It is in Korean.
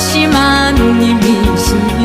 다시 만님이신